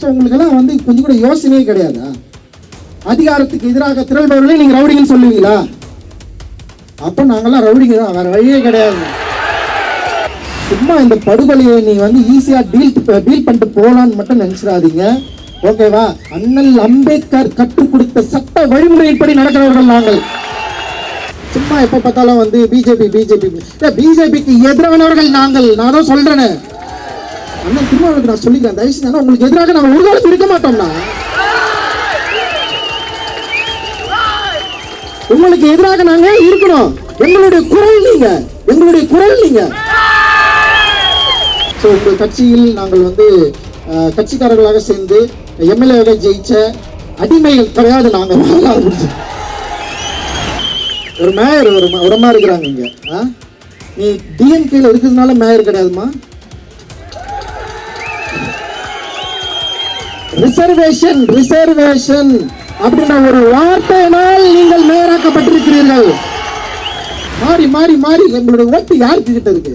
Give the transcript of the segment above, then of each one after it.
So உங்களுக்கெல்லாம் வந்து கொஞ்சம் கூட யோசனையே கிடையாதா? அதிகாரத்துக்கு எதிராக திரள்பவர்களே நீங்கள் ரவுடிங்கன்னு சொல்லுவீங்களா? அப்போ நாங்கள்லாம் ரவுடிங்க தான் வேறு வழியே கிடையாது. சும்மா இந்த படுகொலையை நீ வந்து ஈஸியாக டீல் டீல் பண்ணிட்டு போகலான்னு மட்டும் நினச்சிடாதீங்க. ஓகேவா அண்ணல் அம்பேத்கர் கற்றுக் கொடுத்த சட்ட வழிமுறையின்படி நடக்கிறவர்கள் நாங்கள். சும்மா எப்போ பார்த்தாலும் வந்து பிஜேபி பிஜேபி பிஜேபிக்கு எதிரானவர்கள் நாங்கள். நான் தான் சொல்கிறேன்னு அண்ணன் திருமாவளுக்கு நான் சொல்லிக்கிறேன் தயவு செஞ்சு உங்களுக்கு எதிராக நாங்கள் ஒரு காலத்து இருக்க மாட்டோம்னா உங்களுக்கு எதிராக நாங்க இருக்கணும் எங்களுடைய குரல் நீங்க. எங்களுடைய குரல் நீங்க. ஸோ உங்கள் கட்சியில் நாங்கள் வந்து அஹ், கட்சிக்காரர்களாக சேர்ந்து எம்எல்ஏவாக ஜெயிச்ச அடிமைகள் கிடையாது நாங்கள் வரலாறு ஒரு மேயர் ஒரு உரமா இருக்கிறாங்க இங்க. நீ டிஎம்கேல இருக்கிறதுனால மேயர் கிடையாதுமா ரிசர்வேஷன் ரிசர்வேஷன் அப்படின்ற ஒரு வார்த்தையினால் நீங்கள் மேயராக்கப்பட்டிருக்கிறீர்கள் மாறி மாறி மாறி எங்களுடைய ஓட்டு யாருக்கு கிட்ட இருக்கு?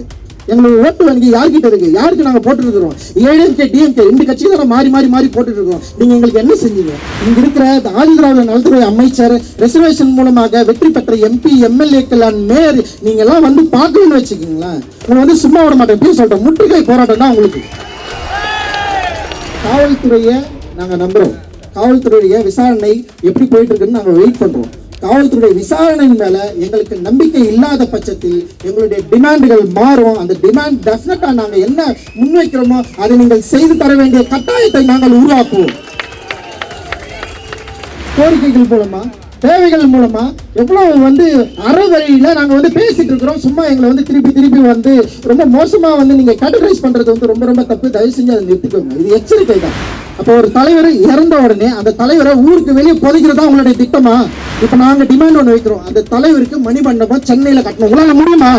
எங்களுடைய ஓட்டு வங்கி யார்கிட்ட இருக்கு? யாருக்கு நாங்கள் போட்டுருக்கிறோம்? ஏடிஎம்கே டிஎம்கே ரெண்டு கட்சி தான் மாறி மாறி மாறி போட்டுட்டு இருக்கோம் நீங்க எங்களுக்கு என்ன செஞ்சீங்க? இங்க இருக்கிற ஆதிதிராவிட நலத்துறை அமைச்சர் ரிசர்வேஷன் மூலமாக வெற்றி பெற்ற எம்பி எம்எல்ஏக்கள் அண்ட் மேயர் நீங்க எல்லாம் வந்து பார்க்கணும்னு வச்சுக்கீங்களேன். உங்களை வந்து சும்மா விட மாட்டேன். இப்பயும் சொல்றேன்? முற்றுகை போராட்டம் தான் உங்களுக்கு. காவல்துறையை நாங்கள் நம்புறோம். காவல்துறையுடைய விசாரணை எப்படி போயிட்டு இருக்குன்னு நாங்கள் வெயிட் பண்றோம். காவல்துறை விசாரணையின் மேல எங்களுக்கு நம்பிக்கை இல்லாத பட்சத்தில் எங்களுடைய டிமாண்டுகள் மாறும். அந்த டிமாண்ட் டெஃபினட்டா நாங்கள் என்ன முன்வைக்கிறோமோ அதை நீங்கள் செய்து தர வேண்டிய கட்டாயத்தை நாங்கள் உருவாக்குவோம். கோரிக்கைகள் மூலமா தேவைகள் மூலமா எவ்வளவு வந்து அறவழியில நாங்க வந்து பேசிட்டு இருக்கிறோம். சும்மா எங்களை வந்து திருப்பி திருப்பி வந்து ரொம்ப மோசமா வந்து நீங்க கேட்டகரைஸ் பண்றது வந்து ரொம்ப ரொம்ப தப்பு. தயவு செஞ்சு அதை நிறுத்திக்கோங்க. இது எச்சரிக்கை தான். அப்போ ஒரு தலைவர் இறந்த உடனே அந்த தலைவரை ஊருக்கு வெளியே புதைக்கிறதா உங்களுடைய திட்டமா? இப்ப நாங்க டிமாண்ட் ஒன்று வைக்கிறோம். அந்த தலைவருக்கு மணிமண்டபம் சென்னையில கட்டணும். உங்களால முடியுமா?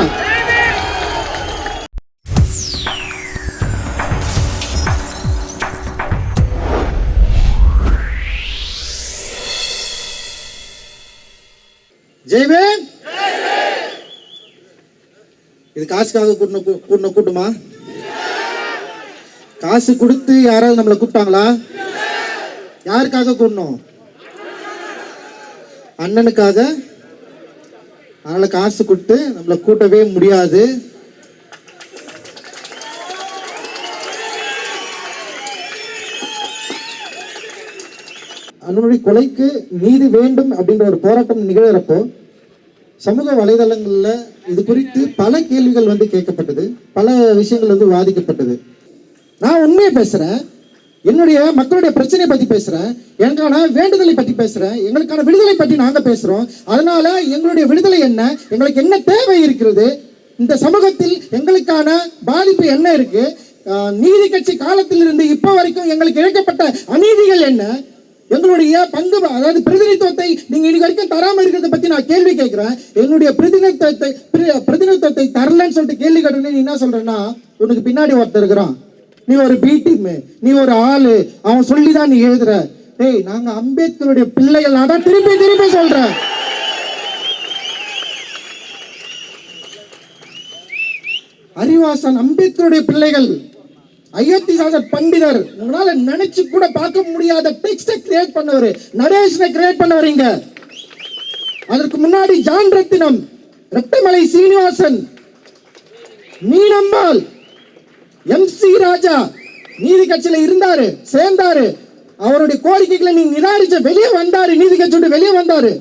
ஜெய்வேன். இது காசுக்காக கூட்டின கூ- கூட்டின கூட்டமா? காசு கொடுத்து யாராவது நம்மளை கூப்பிட்டாங்களா? யாருக்காக கூடணும் அண்ணனுக்காக. அதனால காசு கொடுத்து நம்மளை கூட்டவே முடியாது. அண்ணனுடைய கொலைக்கு நீதி வேண்டும் அப்படின்ற ஒரு போராட்டம் நிகழறப்போ சமூக வலைதளங்களில் இது குறித்து பல கேள்விகள் வந்து கேட்கப்பட்டது. பல விஷயங்கள் வந்து வாதிக்கப்பட்டது. நான் உண்மையை பேசுகிறேன் என்னுடைய மக்களுடைய பிரச்சனையை பற்றி பேசுகிறேன் எனக்கான வேண்டுதலை பற்றி பேசுகிறேன் எங்களுக்கான விடுதலை பற்றி நாங்கள் பேசுகிறோம் அதனால் எங்களுடைய விடுதலை என்ன? எங்களுக்கு என்ன தேவை இருக்கிறது? இந்த சமூகத்தில் எங்களுக்கான பாதிப்பு என்ன இருக்குது நீதி கட்சி காலத்திலிருந்து இப்போ வரைக்கும் எங்களுக்கு இழைக்கப்பட்ட அநீதிகள் என்ன? எங்களுடைய பங்கு அதாவது பிரதிநிதித்துவத்தை நீங்க இன்னைக்கு வரைக்கும் தராம இருக்கிறத பத்தி நான் கேள்வி கேட்கிறேன். என்னுடைய பிரதிநிதித்துவத்தை பிரதிநிதித்துவத்தை தரலன்னு சொல்லிட்டு கேள்வி கேட்டோன்னே நீ என்ன சொல்றேன்னா உனக்கு பின்னாடி ஒருத்தர் இருக்கிறான். நீ ஒரு பி நீ ஒரு ஆளு. அவன் சொல்லிதான் நீ எழுதுற. டேய் நாங்க அம்பேத்கருடைய பிள்ளைகள் நான் திருப்பி திருப்பி சொல்றேன். அறிவாசன் அம்பேத்கருடைய பிள்ளைகள். அயோத்திதாசர் பண்டிதர். உங்களால நினைச்சு கூட பார்க்க முடியாத டெக்ஸ்டை கிரியேட் பண்ணவர். நரேஷனை கிரியேட் பண்ண இங்க. அதற்கு முன்னாடி John Rathinam Rettamalai Seenivasan Meenambal M C Raja நீதி கட்சியில இருந்தாரு சேர்ந்தாரு. அவருடைய கோரிக்கைகளை நீ நிராகரிச்ச வெளியே வந்தாரு நீதி கட்சி விட்டு வெளியே வந்தாரு.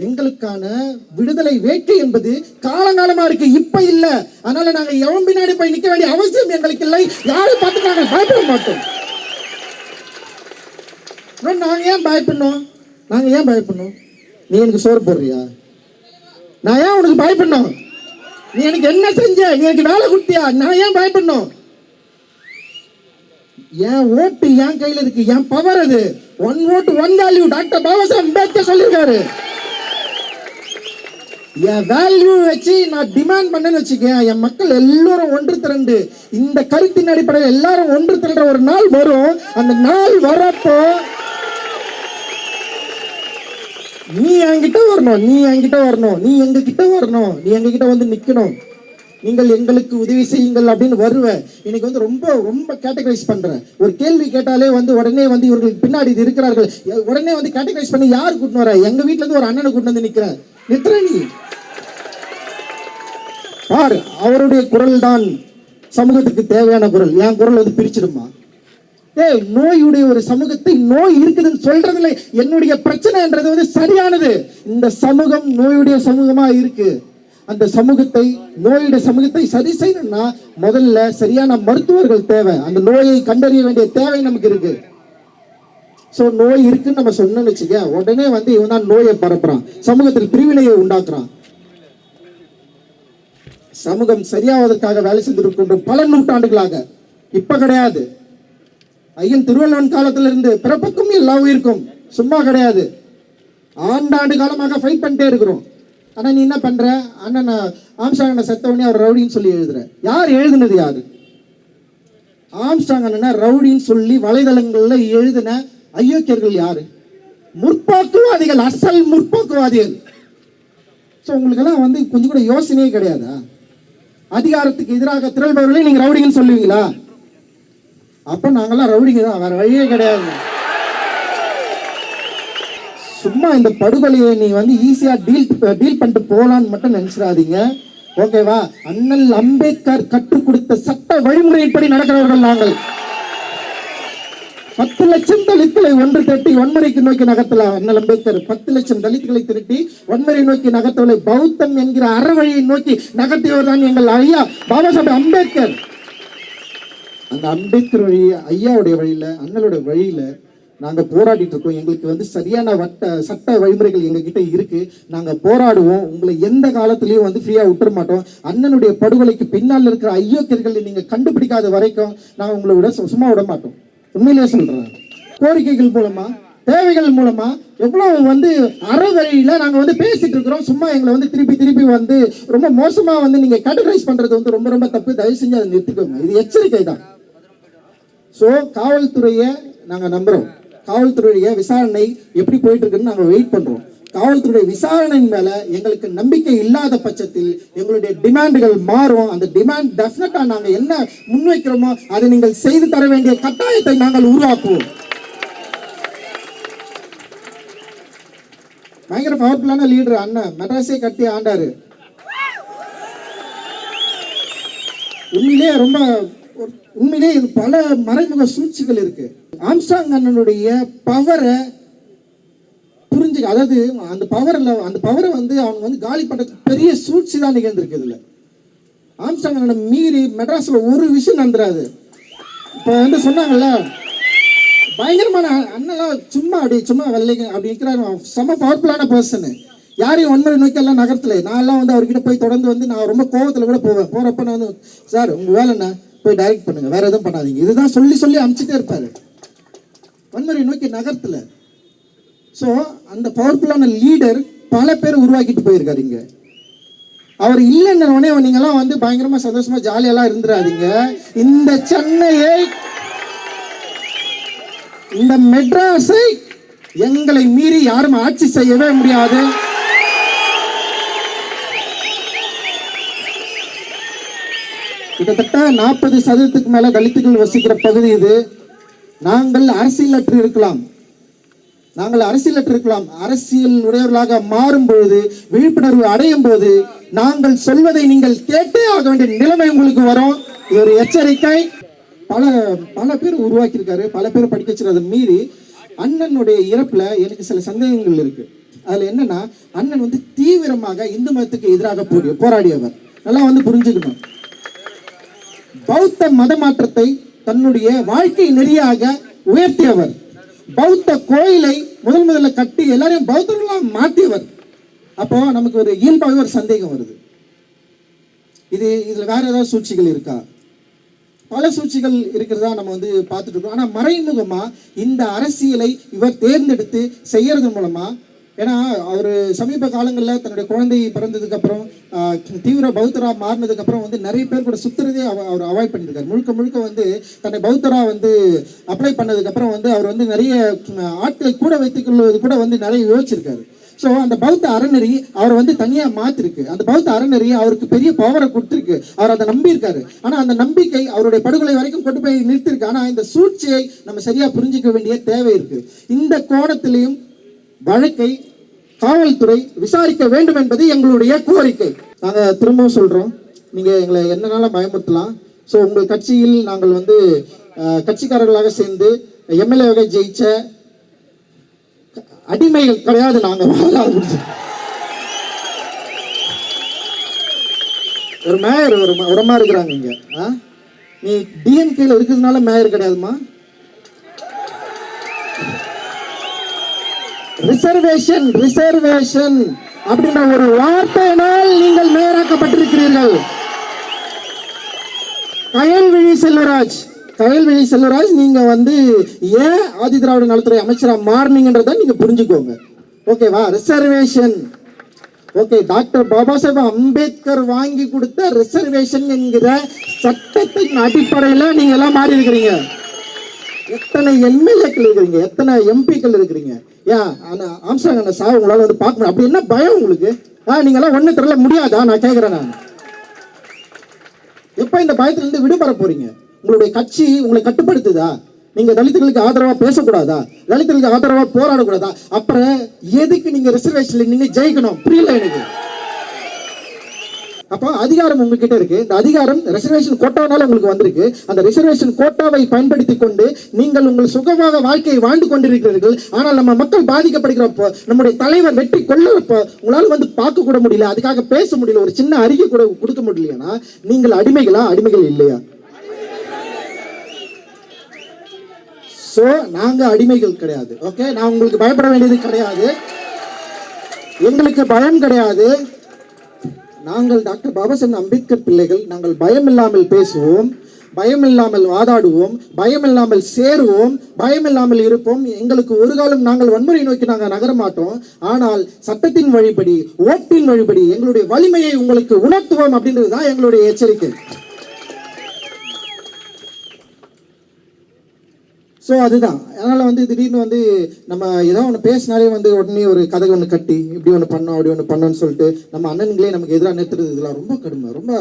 எங்களுக்கான விடுதலை வேட்கை என்பது காலங்காலமா இருக்கு. இப்ப இல்ல. அதனால நாங்க எவன் பின்னாடி போய் நிக்க வேண்டிய அவசியம் எங்களுக்கு இல்லை. யாரும் பார்த்து நாங்கள் பயப்பட மாட்டோம். நாங்க ஏன் பயப்படணும்? நாங்க ஏன் பயப்படணும்? நீ எனக்கு சோறு போடுறியா? நான் ஏன் உனக்கு பயப்படணும்? நீ எனக்கு என்ன செஞ்ச? நீ எனக்கு வேலை கொடுத்தியா? நான் ஏன் பயப்படணும்? என் ஓட்டு என் கையில இருக்கு. என் பவர் அது. ஒன் ஓட்டு one value doctor Baba Saheb Ambedkar சொல்லியிருக்காரு. என் வேல்யூ வச்சு நான் டிமாண்ட் பண்ணேன்னு வச்சுக்கேன் என் மக்கள் எல்லாரும் ஒன்று திரண்டு இந்த கருத்தின் அடிப்படையில் எல்லாரும் ஒன்று திரண்ட ஒரு நாள் வரும். அந்த நாள் வரப்போ நீ என்கிட்ட வரணும் நீ என்கிட்ட வரணும் நீ எங்ககிட்ட வரணும் நீ எங்ககிட்ட வந்து நிற்கணும் நீங்கள் எங்களுக்கு உதவி செய்யுங்கள் அப்படின்னு வருவேன் இன்னைக்கு வந்து ரொம்ப ரொம்ப கேட்டகரைஸ் பண்ணுறேன் ஒரு கேள்வி கேட்டாலே வந்து உடனே வந்து இவர்கள் பின்னாடி இது இருக்கிறார்கள். உடனே வந்து கேட்டகரைஸ் பண்ணி யார் கூட்டின்னு வர? எங்கள் வீட்டிலேருந்து இருந்து ஒரு அண்ணனை கூட்டிட்டு வந்து நிற்கிறேன் நித்ரணி நீ அவருடைய குரல் தான் சமூகத்துக்கு தேவையான குரல். என் குரல் வந்து பிரிச்சிடுமா ஏய் நோயுடைய ஒரு சமூகத்தை நோய் இருக்குதுன்னு சொல்றதுல என்னுடைய பிரச்சனைன்றது வந்து சரியானது. இந்த சமூகம் நோயுடைய சமூகமா இருக்கு. அந்த சமூகத்தை நோயுடைய சமூகத்தை சரி செய்யணும்னா முதல்ல சரியான மருத்துவர்கள் தேவை. அந்த நோயை கண்டறிய வேண்டிய தேவை நமக்கு இருக்கு. சோ நோய் இருக்குன்னு நம்ம சொன்னோம்னு வச்சுக்க உடனே வந்து இவன் தான் நோயை பரப்புறான். சமூகத்தில் பிரிவினையை உண்டாக்குறான். சமூகம் சரியாவதற்காக வேலை செய்திருக்கின்றோம் பல நூற்றாண்டுகளாக இப்ப கிடையாது. ஐயன் திருவள்ளுவன் காலத்துல இருந்து பிறப்புக்கும் எல்லா உயிருக்கும் சும்மா கிடையாது. ஆண்டாண்டு காலமாக ஃபைட் பண்ணிட்டே இருக்கிறோம். ஆனா நீ என்ன பண்ற? அண்ணன் ஆம்ஸ்டாங் அண்ணன் செத்த அவர் ரவுடின்னு சொல்லி எழுதுற யார் எழுதுனது யாரு? ஆம்ஸ்டாங் அண்ணனை ரவுடின்னு சொல்லி வலைதளங்களில் எழுதின அயோக்கியர்கள் யாரு? முற்போக்குவாதிகள் அசல் முற்போக்குவாதிகள். ஸோ உங்களுக்கெல்லாம் வந்து கொஞ்சம் கூட யோசனையே கிடையாதா? அதிகாரத்துக்கு எதிராக திரள்பவர்களே நீங்க ரவுடிங்கன்னு சொல்லுவீங்களா? அப்ப நாங்கெல்லாம் ரவுடிங்க தான் வேற வழியே கிடையாது. சும்மா இந்த படுகொலையை நீ வந்து ஈஸியா டீல் டீல் பண்ணிட்டு போலான்னு மட்டும் நினைச்சிடாதீங்க. ஓகேவா? அண்ணல் அம்பேத்கர் கற்றுக் கொடுத்த சட்ட வழிமுறையின்படி நடக்கிறவர்கள் நாங்கள். பத்து லட்சம் தலித்துகளை ஒன்று திரட்டி வன்முறைக்கு நோக்கி நகர்த்தல? அண்ணல் அம்பேத்கர் பத்து லட்சம் தலித்துகளை திரட்டி வன்முறை நோக்கி நகர்த்தவில்லை பௌத்தம் என்கிற அறவழியை நோக்கி நகர்த்தியவர் தான் எங்கள் ஐயா பாபா சாஹேப் அம்பேத்கர். அந்த அம்பேத்கர் வழி ஐயாவுடைய வழியில அண்ணலுடைய வழியில நாங்க போராடிட்டு இருக்கோம். எங்களுக்கு வந்து சரியான வட்ட சட்ட வழிமுறைகள் எங்க கிட்ட இருக்கு. நாங்க போராடுவோம். உங்களை எந்த காலத்திலயும் வந்து ஃப்ரீயா விட்டுற மாட்டோம். அண்ணனுடைய படுகொலைக்கு பின்னால் இருக்கிற ஐயோக்கியர்களை நீங்க கண்டுபிடிக்காத வரைக்கும் நாங்க உங்களை விட சும்மா விட மாட்டோம். உண்மையிலே சொல்றேன். கோரிக்கைகள் மூலமா தேவைகள் மூலமா எவ்வளவு வந்து அறவழியில நாங்க வந்து பேசிட்டு இருக்கிறோம். சும்மா எங்களை வந்து திருப்பி திருப்பி வந்து ரொம்ப மோசமா வந்து நீங்க கேட்டகரைஸ் பண்றது வந்து ரொம்ப ரொம்ப தப்பு. தயவு செஞ்சு அதை நிறுத்திக்கோங்க. இது எச்சரிக்கை தான். ஸோ காவல்துறையை நாங்கள் நம்புகிறோம் காவல்துறையுடைய விசாரணை எப்படி போயிட்டு இருக்குன்னு நாங்கள் வெயிட் பண்ணுறோம் காவல்துறை விசாரணையின் மேல எங்களுக்கு நம்பிக்கை இல்லாத பட்சத்தில் எங்களுடைய டிமாண்டுகள் மாறும். அந்த டிமாண்ட் டெஃபினட்டா நாங்க என்ன முன்வைக்கிறோமோ அதை நீங்கள் செய்து தர வேண்டிய கட்டாயத்தை நாங்கள் உருவாக்குவோம். பயங்கர பவர்ஃபுல்லான லீடர் அண்ணன் மெட்ராஸே கட்டி ஆண்டாரு. உண்மையிலே ரொம்ப உண்மையிலே இது பல மறைமுக சூழ்ச்சிகள் இருக்கு. ஆம்ஸ்டாங் அண்ணனுடைய பவரை புரிஞ்சுக்க அதாவது அந்த பவரில் அந்த பவரை வந்து அவங்க வந்து காலி பண்ணுறதுக்கு பெரிய சூழ்ச்சி தான் நிகழ்ந்திருக்கு இதில் ஆம்ஸ்டாங் மீறி மெட்ராஸில் ஒரு விஷயம் நடந்துராது இப்போ வந்து சொன்னாங்கல்ல பயங்கரமான அண்ணெல்லாம் சும்மா அப்படி சும்மா வெள்ளைங்க அப்படி இருக்கிறாரு. செம்ம பவர்ஃபுல்லான பர்சனு யாரையும் வன்முறை நோக்கி எல்லாம் நகர்த்தல. நான்லாம் வந்து அவர்கிட்ட போய் தொடர்ந்து வந்து நான் ரொம்ப கோவத்தில் கூட போவேன். போகிறப்ப நான் வந்து சார் உங்கள் வேலை என்ன? போய் டைரக்ட் பண்ணுங்க. வேற எதுவும் பண்ணாதீங்க. இதுதான் சொல்லி சொல்லி அனுப்பிச்சிட்டே இருப்பாரு. வன்முறை நோக்கி நகரத்துல. ஸோ அந்த பவர்ஃபுல்லான லீடர் பல பேர் உருவாக்கிட்டு போயிருக்காரு இங்கே. அவர் இல்லைன்னு உடனே நீங்களாம் வந்து பயங்கரமாக சந்தோஷமாக ஜாலியெல்லாம் இருந்துடாதீங்க இந்த சென்னையை இந்த மெட்ராஸை எங்களை மீறி யாரும் ஆட்சி செய்யவே முடியாது. கிட்டத்தட்ட நாற்பது சதவீதத்துக்கு மேல தலித்துகள் வசிக்கிற பகுதி இது. நாங்கள் அரசியலற்று இருக்கலாம். நாங்கள் அரசியலற்று இருக்கலாம் அரசியல் உடையவர்களாக மாறும் பொழுது விழிப்புணர்வு அடையும் போது நாங்கள் சொல்வதை நீங்கள் கேட்டே ஆக வேண்டிய நிலைமை உங்களுக்கு வரும். இது ஒரு எச்சரிக்கை. பல பல பேர் உருவாக்கியிருக்காரு. பல பேர் படிக்க வச்சிருக்கிறத மீறி. அண்ணனுடைய இறப்புல எனக்கு சில சந்தேகங்கள் இருக்கு. அதுல என்னன்னா அண்ணன் வந்து தீவிரமாக இந்து மதத்துக்கு எதிராக போடி போராடியவர். நல்லா வந்து புரிஞ்சுக்கணும். பௌத்த மத மாற்றத்தை தன்னுடைய வாழ்க்கை நெறியாக உயர்த்தியவர். பௌத்த கோயிலை முதல் முதல்ல கட்டி எல்லாரையும் பௌத்தர்களாக மாற்றியவர். அப்போ நமக்கு ஒரு இயல்பாகவே ஒரு சந்தேகம் வருது. இது இதில் வேற ஏதாவது சூழ்ச்சிகள் இருக்கா? பல சூழ்ச்சிகள் இருக்கிறதா நம்ம வந்து பார்த்துட்டு இருக்கோம். ஆனால் மறைமுகமாக இந்த அரசியலை இவர் தேர்ந்தெடுத்து செய்யறது மூலமா ஏன்னா அவர் சமீப காலங்களில் தன்னுடைய குழந்தை பிறந்ததுக்கப்புறம் தீவிர பௌத்தராக மாறினதுக்கப்புறம் வந்து நிறைய பேர் கூட சுத்துறதே அவ- அவர் அவாய்ட் பண்ணியிருக்காரு முழுக்க முழுக்க வந்து தன்னை பௌத்தராக வந்து அப்ளை பண்ணதுக்கப்புறம் வந்து அவர் வந்து நிறைய ஆட்களை கூட வைத்துக் கொள்வது கூட வந்து நிறைய யோசிச்சிருக்காரு. ஸோ அந்த பௌத்த அறநெறி அவரை வந்து தனியாக மாற்றிருக்கு அந்த பௌத்த அறநெறி அவருக்கு பெரிய பவரை கொடுத்துருக்கு. அவர் அதை நம்பியிருக்காரு. ஆனால் அந்த நம்பிக்கை அவருடைய படுகொலை வரைக்கும் கொண்டு போய் நிறுத்திருக்கு ஆனால் இந்த சூழ்ச்சியை நம்ம சரியாக புரிஞ்சிக்க வேண்டிய தேவை இருக்குது இந்த கோணத்திலையும் வழக்கை காவல்துறை விசாரிக்க வேண்டும் என்பது எங்களுடைய கோரிக்கை. நாங்கள் திரும்பவும் சொல்கிறோம் நீங்கள் எங்களை என்னனாலும் பயமுறுத்தலாம். ஸோ உங்கள் கட்சியில் நாங்கள் வந்து கட்சிக்காரர்களாக சேர்ந்து எம்எல்ஏவாக ஜெயிச்ச அடிமைகள் கிடையாது நாங்கள். வரலாறு ஒரு மேயர் ஒரு உரமா இருக்கிறாங்க இங்கே. ஆ? நீ டிஎம்கேல இருக்கிறதுனால மேயர் கிடையாதுமா ரிசர்வேஷன் ரிசர்வேஷன் அப்படின்ற ஒரு வார்த்தையினால் நீங்கள் மேயராக்கப்பட்டிருக்கிறீர்கள் கயல்விழி செல்வராஜ் கயல்விழி செல்வராஜ் நீங்க வந்து ஏன் ஆதி திராவிட நலத்துறை அமைச்சராக மாறினீங்கன்றத நீங்க புரிஞ்சுக்கோங்க. ஓகேவா reservation okay doctor Baba Saheb Ambedkar வாங்கி கொடுத்த ரிசர்வேஷன் என்கிற சட்டத்தின் அடிப்படையில் நீங்க எல்லாம் மாறி இருக்கிறீங்க எத்தனை எம்எல்ஏக்கள் இருக்கிறீங்க? எத்தனை எம்பிக்கள் இருக்கிறீங்க? ஏன் ஆனா ஆம்சாங் அண்ணா சார் உங்களால் வந்து பார்க்க முடியும். அப்படி என்ன பயம் உங்களுக்கு? ஆ நீங்களாம் ஒன்றும் தெரியல முடியாதா? நான் கேட்குறேன் நான். எப்போ இந்த பயத்துல இருந்து விடுபட போறீங்க? உங்களுடைய கட்சி உங்களை கட்டுப்படுத்துதா? நீங்கள் தலித்துகளுக்கு ஆதரவாக பேசக்கூடாதா? தலித்துகளுக்கு ஆதரவாக போராடக்கூடாதா? அப்புறம் எதுக்கு நீங்கள் ரிசர்வேஷனில் நீங்கள் ஜெயிக்கணும்? புரியல எனக்கு. அப்போ அதிகாரம் உங்ககிட்ட இருக்கு. இந்த அதிகாரம் ரிசர்வேஷன் கோட்டானால உங்களுக்கு வந்திருக்கு. அந்த ரிசர்வேஷன் கோட்டாவை பயன்படுத்தி கொண்டு நீங்கள் உங்கள் சுகமாக வாழ்க்கையை வாழ்ந்து கொண்டிருக்கிறீர்கள். ஆனால் நம்ம மக்கள் பாதிக்கப்படுகிறப்போ நம்முடைய தலைவர் வெற்றி கொள்ளுறப்போ உங்களால் வந்து பார்க்க கூட முடியல. அதுக்காக பேச முடியல. ஒரு சின்ன அறிக்கை கூட கொடுக்க முடியலன்னா நீங்கள் அடிமைகளா? அடிமைகள் இல்லையா? ஸோ நாங்க அடிமைகள் கிடையாது. ஓகே நான் உங்களுக்கு பயப்பட வேண்டியது கிடையாது. எங்களுக்கு பயம் கிடையாது. நாங்கள் டாக்டர் பாபாசந்த் அம்பேத்கர் பிள்ளைகள் நாங்கள் பயம் இல்லாமல் பேசுவோம் பயம் இல்லாமல் வாதாடுவோம் பயம் இல்லாமல் சேருவோம் பயம் இல்லாமல் இருப்போம். எங்களுக்கு ஒரு காலம் நாங்கள் வன்முறை நோக்கி நாங்கள் நகர மாட்டோம். ஆனால் சட்டத்தின் வழிபடி ஓட்டின் வழிபடி எங்களுடைய வலிமையை உங்களுக்கு உணர்த்துவோம் அப்படின்றது தான் எங்களுடைய எச்சரிக்கை. ஸோ அதுதான். அதனால் வந்து திடீர்னு வந்து நம்ம ஏதோ ஒன்று பேசினாலே வந்து உடனே ஒரு கதை ஒன்று கட்டி இப்படி ஒன்று பண்ணோம் அப்படி ஒன்று பண்ணோன்னு சொல்லிட்டு நம்ம அண்ணனுங்களே நமக்கு எதிராக நிறுத்துறது இதெல்லாம் ரொம்ப கடுமை. ரொம்ப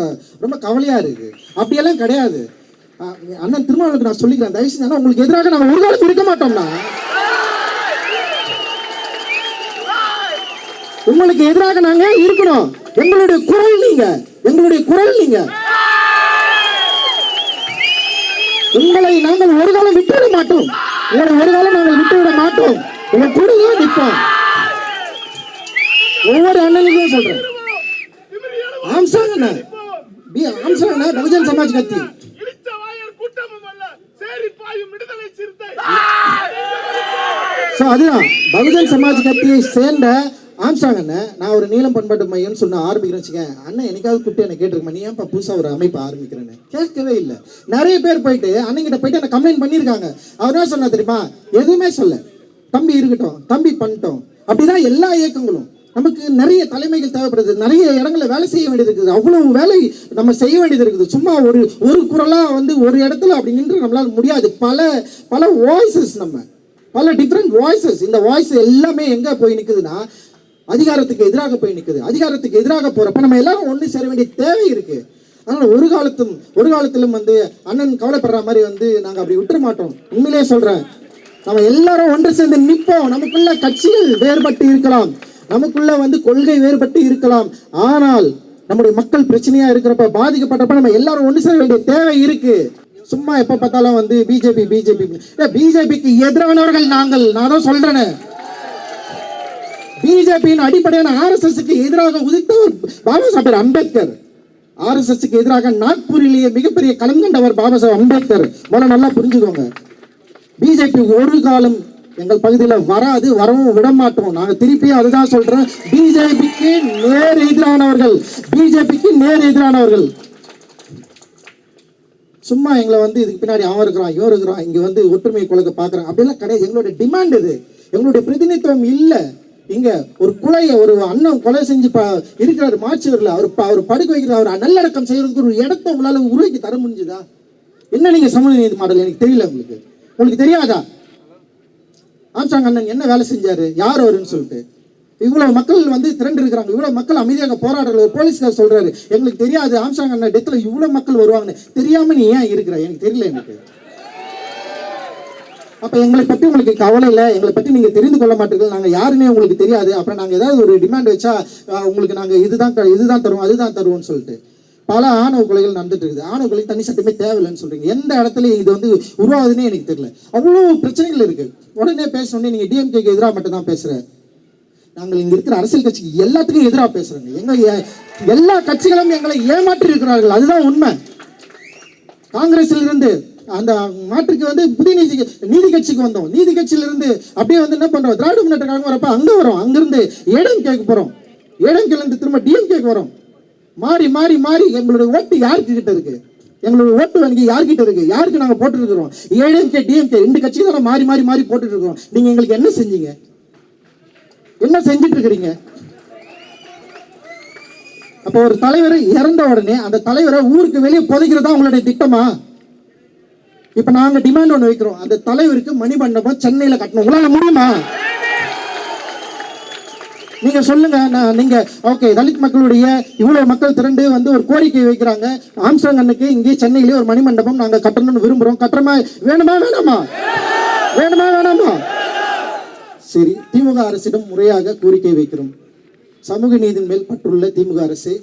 ரொம்ப கவலையாக இருக்குது அப்படியெல்லாம் கிடையாது. அண்ணன் திருமாவளுக்கு நான் சொல்லிக்கிறேன். தயவு செஞ்சு அண்ணா, உங்களுக்கு எதிராக நாங்கள் ஒரு காலம் இருக்க மாட்டோம்னா. உங்களுக்கு எதிராக நாங்கள் இருக்கணும். எங்களுடைய குரல் நீங்கள் எங்களுடைய குரல் நீங்கள் உங்களை நாங்கள் ஒரு காலம் விட்டுவிட மாட்டோம். உங்களை ஒரு காலம் நாங்கள் விட்டுவிட மாட்டோம். உங்க கூட தான் நிற்போம். ஒவ்வொரு அண்ணனுக்கும் சொல்றேன். ஆம்சாங் அண்ணன் பி ஆம்சாங் அண்ணன் பகுஜன் சமாஜ் ஸோ அதுதான். பகுஜன் சமாஜ் கட்சியை சேர்ந்த ஆம்சாங் அண்ணன் நான் ஒரு நீளம் பண்பாட்டு மையம்னு சொன்ன ஆரம்பிக்கிறேன் வச்சுக்கேன். அண்ணன் என்னைக்காவது கூப்பிட்டு என்ன கேட்டிருக்கேன் நீ ஏன்ப்பா புதுசாக ஒரு அமைப்பு ஆரம்பிக்கிறேன்னு. கேட்கவே இல்லை. நிறைய பேர் போயிட்டு அண்ணன்கிட்ட போயிட்டு என்ன கம்ப்ளைண்ட் பண்ணியிருக்காங்க. அவர் என்ன சொன்னா தெரியுமா? எதுவுமே சொல்ல. தம்பி இருக்கட்டும் தம்பி பண்ணிட்டோம். அப்படிதான் எல்லா இயக்கங்களும். நமக்கு நிறைய தலைமைகள் தேவைப்படுது. நிறைய இடங்கள்ல வேலை செய்ய வேண்டியது இருக்குது. அவ்வளவு வேலை நம்ம செய்ய வேண்டியது இருக்குது. சும்மா ஒரு ஒரு குரலாக வந்து ஒரு இடத்துல அப்படி நின்று நம்மளால முடியாது. பல பல வாய்ஸஸ் நம்ம. பல டிஃப்ரெண்ட் வாய்ஸஸ் இந்த வாய்ஸ் எல்லாமே எங்கே போய் நிற்குதுன்னா அதிகாரத்துக்கு எதிராக போய் நிற்குது அதிகாரத்துக்கு எதிராக போறப்ப நம்ம எல்லாரும் ஒன்று சேர வேண்டிய தேவை இருக்கு. அதனால ஒரு காலத்தும் ஒரு காலத்திலும் வந்து அண்ணன் கவலைப்படுற மாதிரி வந்து நாங்க அப்படி விட்டுற மாட்டோம். உண்மையிலேயே சொல்றேன். நம்ம எல்லாரும் ஒன்று சேர்ந்து நிற்போம். நமக்குள்ள கட்சிகள் வேறுபட்டு இருக்கலாம். நமக்குள்ள வந்து கொள்கை வேறுபட்டு இருக்கலாம். ஆனால் நம்முடைய மக்கள் பிரச்சனையா இருக்கிறப்ப பாதிக்கப்பட்டப்ப நம்ம எல்லாரும் ஒன்று சேர வேண்டிய தேவை இருக்கு. சும்மா எப்ப பார்த்தாலும் வந்து பிஜேபி பிஜேபி பிஜேபிக்கு எதிரானவர்கள் நாங்கள். நான் தான் சொல்றேனே. பிஜேபியின் அடிப்படையான ஆர்எஸ்எஸ்க்கு எதிராக உதித்தவர் பாபா சாஹேப் அம்பேத்கர். ஆர்எஸ்எஸ்க்கு எதிராக நாக்பூரிலேயே மிகப்பெரிய களம் கண்டவர் பாபா சாஹேப் அம்பேத்கர். முதல்ல நல்லா புரிஞ்சுக்கோங்க. பிஜேபி ஒரு காலம் எங்கள் பகுதியில் வராது வரவும் விட மாட்டோம். நாங்கள் திருப்பி அதுதான் சொல்றோம். பிஜேபிக்கு நேர் எதிரானவர்கள். பிஜேபிக்கு நேர் எதிரானவர்கள். சும்மா எங்களை வந்து இதுக்கு பின்னாடி அவன் இருக்கிறான் இவன் இருக்கிறான் இங்கே வந்து ஒற்றுமை குலக்க பார்க்குறான். அப்படிலாம் கிடையாது. எங்களுடைய டிமாண்ட் இது. எங்களுடைய பிரதிநிதித்துவம் இல்லை. இங்க ஒரு குலைய ஒரு அண்ணன் கொலை செஞ்சு இருக்கிறாரு மாச்சுவரில் அவர் அவர் படுக்க வைக்கிறார். அவர் நல்லடக்கம் செய்யறதுக்கு ஒரு இடத்த உங்களால உருவாக்கி தர முடிஞ்சுதா? என்ன நீங்க சமூக நீதி மாடல்? எனக்கு தெரியல உங்களுக்கு. உங்களுக்கு தெரியாதா? ஆம்சாங் அண்ணன் என்ன வேலை செஞ்சாரு? யார் அவருன்னு சொல்லிட்டு. இவ்வளவு மக்கள் வந்து திரண்டு இருக்கிறாங்க. இவ்வளவு மக்கள் அமைதியாக போராடுற ஒரு போலீஸ்கார் சொல்றாரு. எங்களுக்கு தெரியாது. ஆம்சாங் அண்ணன் டெத்தில் இவ்வளவு மக்கள் வருவாங்கன்னு. தெரியாம நீ ஏன் இருக்கிற? எனக்கு தெரியல எனக்கு. அப்போ எங்களை பற்றி உங்களுக்கு கவலை இல்லை எங்களை பற்றி நீங்கள் தெரிந்து கொள்ள மாட்டீர்கள். நாங்கள் யாருன்னே உங்களுக்கு தெரியாது. அப்புறம் நாங்கள் ஏதாவது ஒரு டிமாண்ட் வச்சா உங்களுக்கு நாங்கள் இதுதான் த- இதுதான் தருவோம் அதுதான் தருவோம்னு சொல்லிட்டு. பல ஆணவ கொலைகள் நடந்துட்டு இருக்குது. ஆணவ கொலை தனி சட்டமே தேவையில்லைன்னு சொல்றீங்க. எந்த இடத்துல இது வந்து உருவாகுதுன்னே எனக்கு தெரியல. அவ்வளோ பிரச்சனைகள் இருக்கு. உடனே பேசணுன்னே நீங்க டிஎம்கேக்கு எதிராக மட்டும் தான் பேசுற. நாங்கள் இங்க இருக்கிற அரசியல் கட்சிக்கு எல்லாத்துக்கும் எதிராக பேசுறோங்க. எங்க எல்லா கட்சிகளும் எங்களை ஏமாற்றி இருக்கிறார்கள். அதுதான் உண்மை. காங்கிரஸில் இருந்து அந்த மாற்றுக்கு வந்து புதிய நீதி நீதி கட்சிக்கு வந்தோம். நீதி கட்சியிலிருந்து அப்படியே வந்து என்ன பண்றோம்? திராவிட முன்னேற்ற கழகம் வரப்ப அங்க வரோம். அங்கிருந்து ஏடிஎம் கேக்கு போறோம். ஏடிஎம்கேல இருந்து திரும்ப டிஎம்கேக்கு வரோம். மாறி மாறி மாறி எங்களுடைய ஓட்டு யாருக்கு கிட்ட இருக்கு? எங்களுடைய ஓட்டு வங்கி யார்கிட்ட இருக்கு? யாருக்கு நாங்க போட்டு இருக்கிறோம் ஏடிஎம்கே டிஎம்கே ரெண்டு கட்சி தானே மாறி மாறி மாறி போட்டுட்டு இருக்கோம் நீங்க எங்களுக்கு என்ன செஞ்சீங்க? என்ன செஞ்சுட்டு இருக்கிறீங்க அப்போ ஒரு தலைவர் இறந்த உடனே அந்த தலைவரை ஊருக்கு வெளியே புதைக்கிறதா உங்களுடைய திட்டமா? இப்ப நாங்க டிமாண்ட் ஒண்ணு வைக்கிறோம். அந்த தலைவருக்கு மணிமண்டபம் சென்னையில கட்டணும். உங்களால முடியுமா? நீங்க சொல்லுங்க. நான் நீங்க ஓகே தலித் மக்களுடைய இவ்வளவு மக்கள் திரண்டு வந்து ஒரு கோரிக்கை வைக்கிறாங்க. ஆம்ஸ்டாங் அண்ணுக்கு இங்கே சென்னையிலே ஒரு மணிமண்டபம் நாங்க கட்டணும்னு விரும்புறோம். கட்டுறமா? வேணுமா வேணாமா? வேணுமா வேணாமா? சரி திமுக அரசிடம் முறையாக கோரிக்கை வைக்கிறோம். சமூக நீதியின் மேல் பற்றுள்ள திமுக அரசு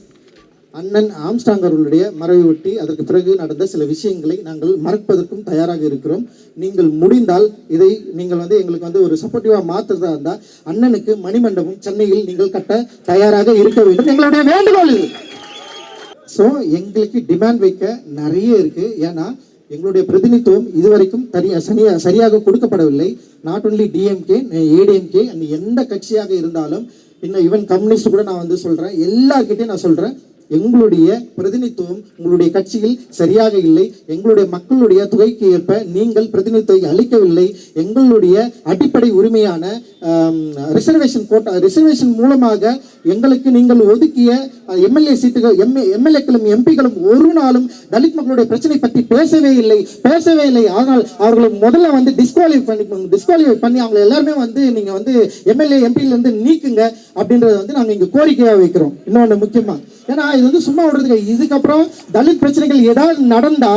அண்ணன் ஆம்ஸ்டாங் அவர்களுடைய மறைவை ஒட்டி அதற்கு பிறகு நடந்த சில விஷயங்களை நாங்கள் மறப்பதற்கும் தயாராக இருக்கிறோம். நீங்கள் முடிந்தால் இதை நீங்கள் வந்து எங்களுக்கு வந்து ஒரு சப்போர்ட்டிவாக மாற்றுறதா இருந்தால் அண்ணனுக்கு மணிமண்டபம் சென்னையில் நீங்கள் கட்ட தயாராக இருக்க வேண்டும். எங்களுடைய வேண்டுகோள் இது. ஸோ எங்களுக்கு டிமாண்ட் வைக்க நிறைய இருக்குது ஏன்னா எங்களுடைய பிரதிநிதித்துவம் இதுவரைக்கும் தனியா சனியா சரியாக கொடுக்கப்படவில்லை. நாட் ஒன்லி டிஎம்கே ஏடிஎம்கே அந்த எந்த கட்சியாக இருந்தாலும் இன்னும் ஈவன் கம்யூனிஸ்ட் கூட நான் வந்து சொல்கிறேன் எல்லார்கிட்டையும் நான் சொல்கிறேன் எங்களுடைய பிரதிநிதித்துவம் உங்களுடைய கட்சியில் சரியாக இல்லை எங்களுடைய மக்களுடைய தொகைக்கு ஏற்ப நீங்கள் பிரதிநிதித்துவம் அளிக்கவில்லை எங்களுடைய அடிப்படை உரிமையான ரிசர்வேஷன் கோட்டா ரிசர்வேஷன் மூலமாக எங்களுக்கு நீங்கள் ஒதுக்கிய எம்எல்ஏ சீட்டுகள் எம்ஏ எம்எல்ஏக்களும் எம்பிகளும் ஒரு நாளும் தலித் மக்களுடைய பிரச்சனை பற்றி பேசவே இல்லை பேசவே இல்லை. ஆனால் அவர்களை முதல்ல வந்து டிஸ்குவாலிஃபை பண்ணி டிஸ்குவாலிஃபை பண்ணி அவங்க எல்லாருமே வந்து நீங்க வந்து எம்எல்ஏ எம்பியிலேருந்து நீக்குங்க அப்படின்றத வந்து நாங்கள் இங்கே கோரிக்கையாக வைக்கிறோம். இன்னொன்னு முக்கியமா ஏன்னா இது வந்து சும்மா விடுறதுக்கு இதுக்கப்புறம் தலித் பிரச்சனைகள் ஏதாவது நடந்தா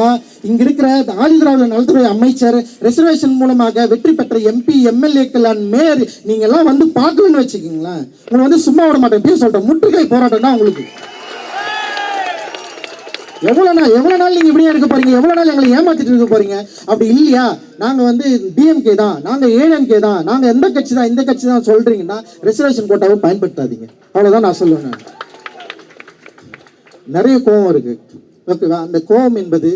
இங்க இருக்கிற ஆதிதிராவிட நலத்துறை அமைச்சர் ரிசர்வேஷன் மூலமாக வெற்றி பெற்ற எம்பி எம்எல்ஏக்கள் அண்ட் மேயர் நீங்க எல்லாம் வந்து பார்க்கலன்னு வச்சுக்கீங்களேன். உங்களை வந்து சும்மா விட மாட்டேன். பேர் சொல்றேன். முற்றுகை போராட்டம் தான் உங்களுக்கு. எவ்வளவு நாள் எவ்வளவு நாள் நீங்க இப்படியே இருக்க போறீங்க? எவ்வளவு நாள் எங்களை ஏமாத்திட்டு இருக்க போறீங்க? அப்படி இல்லையா? நாங்க வந்து டிஎம்கே தான். நாங்க ஏஎம்கே தான். நாங்க எந்த கட்சி தான் இந்த கட்சி தான் சொல்றீங்கன்னா ரிசர்வேஷன் கோட்டாவை பயன்படுத்தாதீங்க. அவ்வளவுதான் நான் சொல்லுவேன் நிறைய கோபம் இருக்கு. ஓகேவா அந்த கோபம் என்பது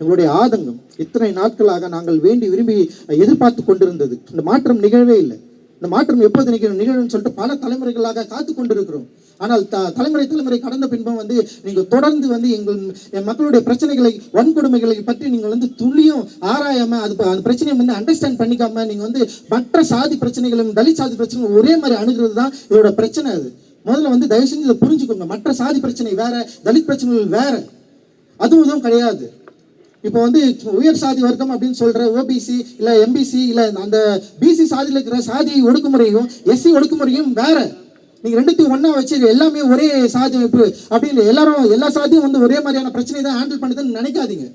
எங்களுடைய ஆதங்கம். இத்தனை நாட்களாக நாங்கள் வேண்டி விரும்பி எதிர்பார்த்து கொண்டிருந்தது. இந்த மாற்றம் நிகழவே இல்லை. இந்த மாற்றம் எப்போது நிகழும் நிகழும்னு சொல்லிட்டு பல தலைமுறைகளாக காத்து கொண்டிருக்கிறோம். ஆனால் த தலைமுறை தலைமுறை கடந்த பின்பும் வந்து நீங்கள் தொடர்ந்து வந்து எங்கள் என் மக்களுடைய பிரச்சனைகளை வன்கொடுமைகளை பற்றி நீங்கள் வந்து துள்ளியும் ஆராயாம அது அந்த பிரச்சனையை வந்து அண்டர்ஸ்டாண்ட் பண்ணிக்காம நீங்கள் வந்து மற்ற சாதி பிரச்சனைகளும் தலித் சாதி பிரச்சனைகளும் ஒரே மாதிரி அணுகிறது தான் இதோட பிரச்சனை அது. முதல்ல வந்து தயவு செஞ்சு இதை புரிஞ்சுக்கோங்க மற்ற சாதி பிரச்சனை வேற தலித் பிரச்சனைகள் வேற. அதுவும் இதுவும் கிடையாது. இப்போ வந்து உயர் சாதி வர்க்கம் அப்படின்னு சொல்ற ஓபிசி இல்ல எம்பிசி இல்ல அந்த பிசி சாதியில் இருக்கிற சாதி ஒடுக்குமுறையும் எஸ்சி ஒடுக்குமுறையும் வேற. நீங்க ரெண்டுத்தையும் ஒன்னா வச்சு எல்லாமே ஒரே சாதி அமைப்பு அப்படின்னு எல்லாரும் எல்லா சாதியும் வந்து ஒரே மாதிரியான பிரச்சனை தான் ஹேண்டில் பண்ணுதுன்னு நினைக்காதீங்க.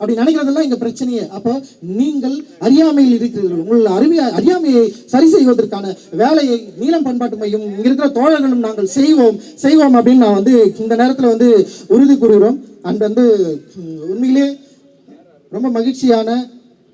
அப்படி நினைக்கிறதெல்லாம் இங்க பிரச்சனையே. அப்போ நீங்கள் அறியாமையில் இருக்கிறீர்கள். உங்கள் அறிவிய அறியாமையை சரி செய்வதற்கான வேலையை நீளம் பண்பாட்டு மையம் இங்க இருக்கிற தோழர்களும் நாங்கள் செய்வோம் செய்வோம் அப்படின்னு நான் வந்து இந்த நேரத்துல வந்து உறுதி கூறுகிறோம். அண்ட் வந்து உண்மையிலே ரொம்ப மகிழ்ச்சியான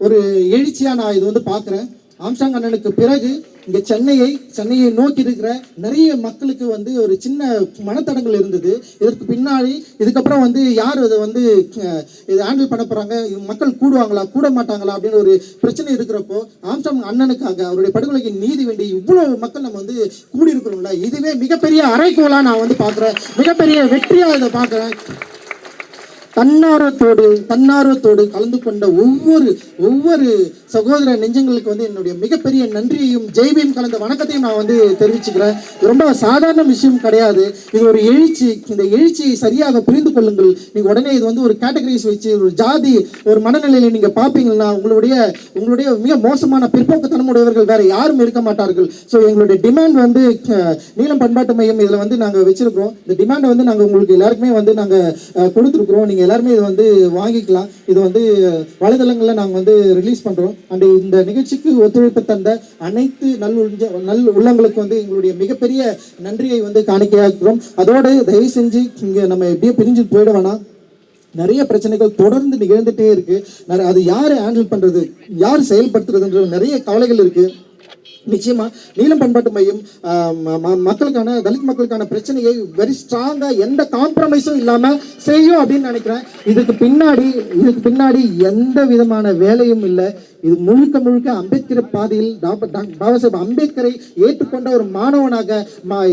ஒரு எழுச்சியா நான் இது வந்து பார்க்குறேன். ஆம்சாங் அண்ணனுக்கு பிறகு இங்க சென்னையை சென்னையை நோக்கி இருக்கிற நிறைய மக்களுக்கு வந்து ஒரு சின்ன மனத்தடங்கள் இருந்தது. இதற்கு பின்னாடி இதுக்கப்புறம் வந்து யார் அதை வந்து இது இதை ஹேண்டில் பண்ண போறாங்க? மக்கள் கூடுவாங்களா? கூட மாட்டாங்களா? அப்படின்னு ஒரு பிரச்சனை இருக்கிறப்போ ஆம்சாங் அண்ணனுக்காக அவருடைய படுகொலைக்கு நீதி வேண்டி இவ்வளவு மக்கள் நம்ம வந்து கூடி இருக்கிறோம்ல இதுவே மிகப்பெரிய அறைகோலா நான் வந்து பார்க்குறேன். மிகப்பெரிய வெற்றியா இதை பார்க்குறேன். தன்னார்வத்தோடு தன்னார்வத்தோடு கலந்து கொண்ட ஒவ்வொரு ஒவ்வொரு சகோதர நெஞ்சங்களுக்கு வந்து என்னுடைய மிகப்பெரிய நன்றியையும் ஜெய்பியும் கலந்த வணக்கத்தையும் நான் வந்து தெரிவிச்சுக்கிறேன். ரொம்ப சாதாரண விஷயம் கிடையாது. இது ஒரு எழுச்சி இந்த எழுச்சியை சரியாக புரிந்து கொள்ளுங்கள். நீங்கள் உடனே இது வந்து ஒரு கேட்டகரிஸ் வச்சு ஒரு ஜாதி ஒரு மனநிலையில் நீங்கள் பார்ப்பீங்கன்னா உங்களுடைய உங்களுடைய மிக மோசமான பிற்போக்குத்தனமுடையவர்கள் வேறு யாரும் இருக்க மாட்டார்கள். ஸோ எங்களுடைய டிமாண்ட் வந்து நீளம் பண்பாட்டு மையம் இதில் வந்து நாங்கள் வச்சுருக்கிறோம். இந்த டிமாண்டை வந்து நாங்கள் உங்களுக்கு எல்லாருக்குமே வந்து நாங்கள் கொடுத்துருக்குறோம். நீங்கள் எல்லாருமே இதை வந்து வாங்கிக்கலாம். இது வந்து வலைதளங்களில் நாங்கள் வந்து ரிலீஸ் பண்ணுறோம் அண்டு இந்த நிகழ்ச்சிக்கு ஒத்துழைப்பு தந்த அனைத்து நல் நல் உள்ளங்களுக்கு வந்து எங்களுடைய மிகப்பெரிய நன்றியை வந்து காணிக்கையாக்குறோம். அதோடு தயவு செஞ்சு இங்கே நம்ம எப்படியே பிரிஞ்சு போயிட வேணாம். நிறைய பிரச்சனைகள் தொடர்ந்து நிகழ்ந்துட்டே இருக்குது அது யார் ஹேண்டில் பண்ணுறது யார் செயல்படுத்துறதுன்ற நிறைய கவலைகள் இருக்குது நிச்சயமா நீளம் பண்பாட்டு மையம் ம- ம- மக்களுக்கான தலித் மக்களுக்கான பிரச்சனையை வெரி ஸ்ட்ராங்கா எந்த காம்ப்ரமைஸும் இல்லாம செய்யும் அப்படின்னு நினைக்கிறேன். இதுக்கு பின்னாடி இதுக்கு பின்னாடி எந்த விதமான வேலையும் இல்லை. இது முழுக்க முழுக்க அம்பேத்கர் பாதையில் பாபா சாஹேப் அம்பேத்கரை ஏற்றுக்கொண்ட ஒரு மாணவனாக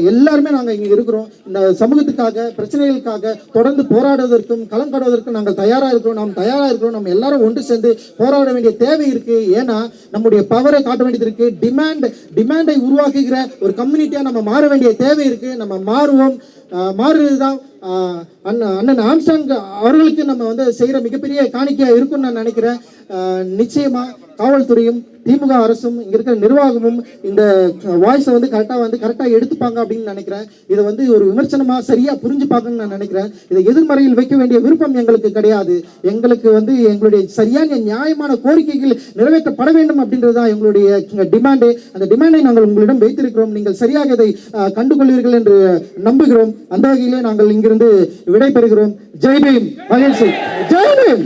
எல்லாருமே நாங்கள் இங்கே இருக்கிறோம். இந்த சமூகத்துக்காக பிரச்சனைகளுக்காக தொடர்ந்து போராடுவதற்கும் களம் காடுவதற்கும் நாங்கள் தயாராக இருக்கிறோம். நாம் தயாராக இருக்கிறோம். நம்ம எல்லாரும் ஒன்று சேர்ந்து போராட வேண்டிய தேவை இருக்கு. ஏன்னா நம்முடைய பவரை காட்ட வேண்டியது இருக்கு. டிமாண்ட் டிமாண்டை உருவாக்குகிற ஒரு கம்யூனிட்டியாக நம்ம மாற வேண்டிய தேவை இருக்கு. நம்ம மாறுவோம். மாறுறது தான் அண்ணன் அண்ணன் ஆம்சாங் அவர்களுக்கு நம்ம வந்து செய்கிற மிகப்பெரிய காணிக்கையாக இருக்கும்னு நான் நினைக்கிறேன். நிச்சயமா காவல்துறையும் திமுக அரசும் இங்க இருக்கிற நிர்வாகமும் இந்த வாய்ஸை வந்து கரெக்டாக வந்து கரெக்டாக எடுத்துப்பாங்க அப்படின்னு நினைக்கிறேன். இதை வந்து ஒரு விமர்சனமா சரியா புரிஞ்சுப்பாங்கன்னு நான் நினைக்கிறேன். இதை எதிர்மறையில் வைக்க வேண்டிய விருப்பம் எங்களுக்கு கிடையாது. எங்களுக்கு வந்து எங்களுடைய சரியான நியாயமான கோரிக்கைகள் நிறைவேற்றப்பட வேண்டும் அப்படின்றது தான் எங்களுடைய டிமாண்டு அந்த டிமாண்டை நாங்கள் உங்களிடம் வைத்திருக்கிறோம். நீங்கள் சரியாக இதை கண்டுகொள்வீர்கள் என்று நம்புகிறோம். அந்த வகையிலே நாங்கள் இங்கிருந்து விடைபெறுகிறோம். ஜெய் பீம் மகிழ்ச்சி. ஜெய் பீம்!